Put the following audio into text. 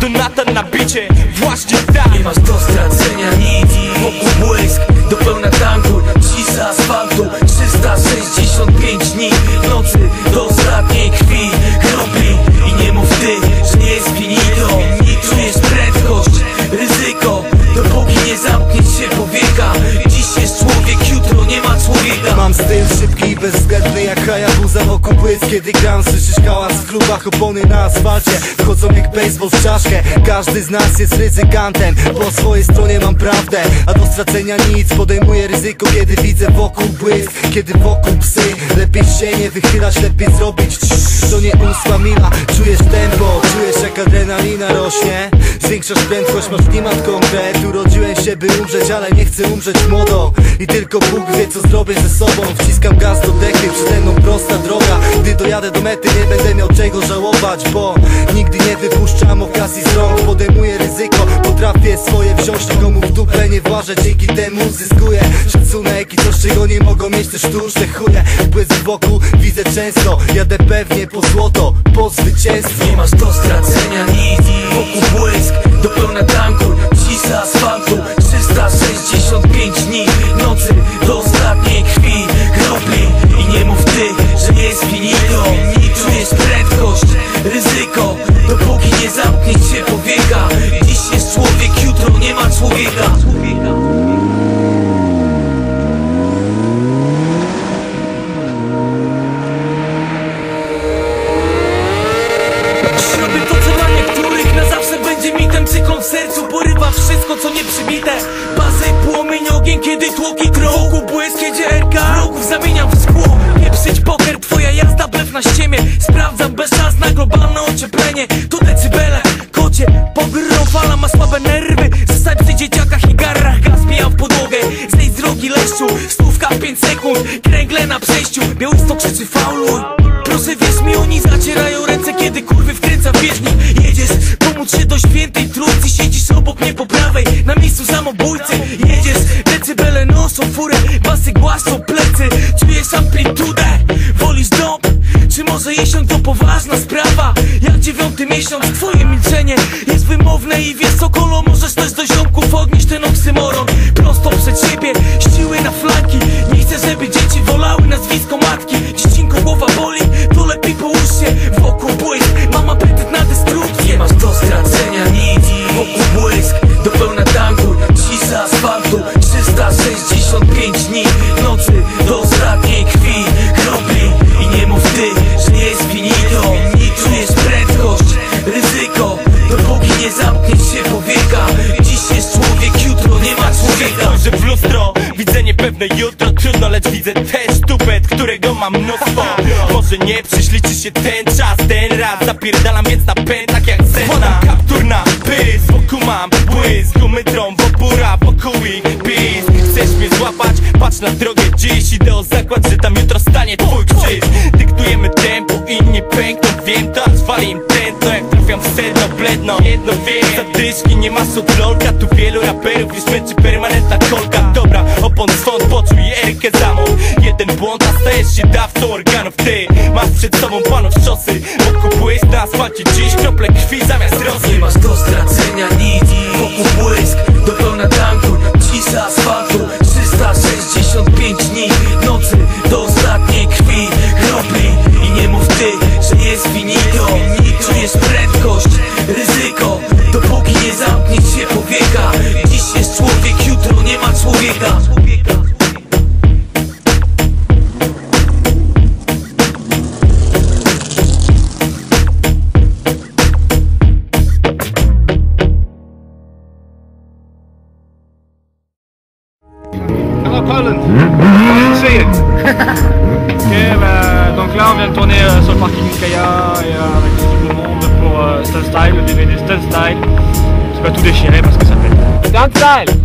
Доната на биче, влащ Имаш доста ценя, нити jak Hayabusa wokół błysk Kiedy gram słyszysz hałas w klubach, opony na asfalcie. Wchodzą jak baseball w czaszkę. Każdy z nas jest ryzykantem. Po swojej stronie mam prawdę. A do stracenia nic. Podejmuję ryzyko kiedy widzę wokół błysk. Kiedy wokół psy. Lepiej się nie wychylać, lepiej zrobić. To nie ósma mila Czujesz tempo, czujesz jak adrenalina rośnie. Zwiększasz prędkość, masz klimat konkret Urodziłem się by umrzeć, ale nie chcę umrzeć młodo. I tylko Bóg wie co zrobię ze sobą. Wciskam gaz do prosta droga. Gdy dojadę do mety nie będę miał czego żałować Bo nigdy nie wypuszczam okazji z rąk. Podejmuję ryzyko, potrafię swoje wziąć Nikomu w dupę nie włażę, dzięki temu zyskuję Szacunek i coś czego nie mogą mieć te sztuczne chuje. Błysk wokół widzę często, jadę pewnie po złoto Po zwycięstwo Cyklon w sercu porywa wszystko co nie przybite Bazy, płomień, ogień, kiedy tłoki trą Wokół błysk, jedzie RK Wrogów zamieniam w szkło Pieprzyć poker, twoja jazda, blef na ściemie Sprawdzam bez szans na globalne ocieplenie. To decybele, kocie Pogrą fala ma słabe nerwy. Zostań przy dzieciakach i garach Gaz w podłogę. Z drogi leszczu Stówka w 5 sekund. Kręgle na przejściu Białystok krzyczy fauluj. Proszę wierz mi, oni zacierają ręce Kiedy kurwy wkręca w bieżnik. Jedziesz, pomóc się do świętej trójcy Siedzisz obok mnie po prawej Na miejscu samobójcy Jedziesz, decybele noszą furę Basy głaszczą plecy Czujesz amplitudę Wolisz dom? Czy może jesień to poważna sprawa? Jak dziewiąty miesiąc Twoje milczenie jest wymowne I wiesz co kolo Możesz też do ziomków odnieść ten oksymoron Prosto przed siebie Siły na flanki Nie chcę, żeby dzieci wolały nazwisko matki niepewne jutro Trudno, lecz widzę też tupet, którego mam mnóstwo. Może nie przyśliczy się ten czas, ten raz Zapierdalam więc na pętach jak zena kapturna, pys, wokół mam błysk. Gumy trą, wopóra, wokół ich pisk. Chcesz mnie złapać? Patrz na drogę dziś. Idę o zakład, że tam jutro stanie twój krzyż. Dyktujemy tempo, inni pękną. Wiem to, aż wali im tętno Jak trafiam w sedno, bledno. Jedno wiem, zadyszki, nie ma lolka Tu wielu raperów już męczy permanentna kolka poczuj erkę zamów Jeden błąd, a stajesz się dawcą organów. Ty masz przed sobą panów szosy. Wokół błysk na asfalcie dziś Krople krwi zamiast rosy. Nie masz do stracenia nic. Wokół błysk do pełna tanku. Cisza asfaltu 365 dni Nocy do ostatniej krwi Kropli. I nie mów ty, że jest finito tourner euh, sur le parking Kaya et euh, avec tout le monde pour euh, Stun Style, le DVD Stun Style. C'est pas tout déchiré parce que ça fait Stun Style